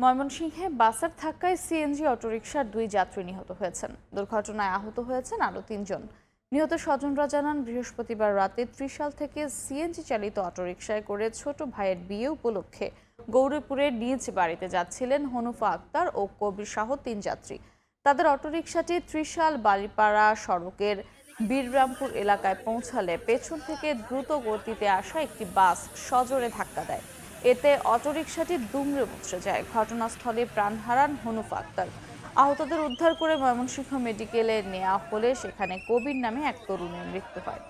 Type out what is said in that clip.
ময়মনসিংহে বাসের ধাক্কায় সিএনজি অটোরিকশার দুই যাত্রী নিহত হয়েছেন। দুর্ঘটনায় আহত হয়েছেন আরও তিনজন। নিহত স্বজনরা জানান, বৃহস্পতিবার রাতে ত্রিশাল থেকে সিএনজি চালিত অটোরিকশায় করে ছোট ভাইয়ের বিয়ে উপলক্ষে গৌরীপুরের নিজ বাড়িতে যাচ্ছিলেন হনুফা আক্তার ও কবির সহ তিন যাত্রী। তাদের অটোরিকশাটি ত্রিশাল বালিপাড়া সড়কের বীররামপুর এলাকায় পৌঁছালে পেছন থেকে দ্রুত গতিতে আসা একটি বাস সজোরে ধাক্কা দেয়। এতে অটোরিকশাটি দুমড়ে মুচড়ে যায়। ঘটনাস্থলে প্রাণ হারান হনুফা আক্তার। আহতদের উদ্ধার করে ময়মনসিংহ মেডিকেলে নেওয়া হলে সেখানে কবির নামে এক তরুণের মৃত্যু হয়।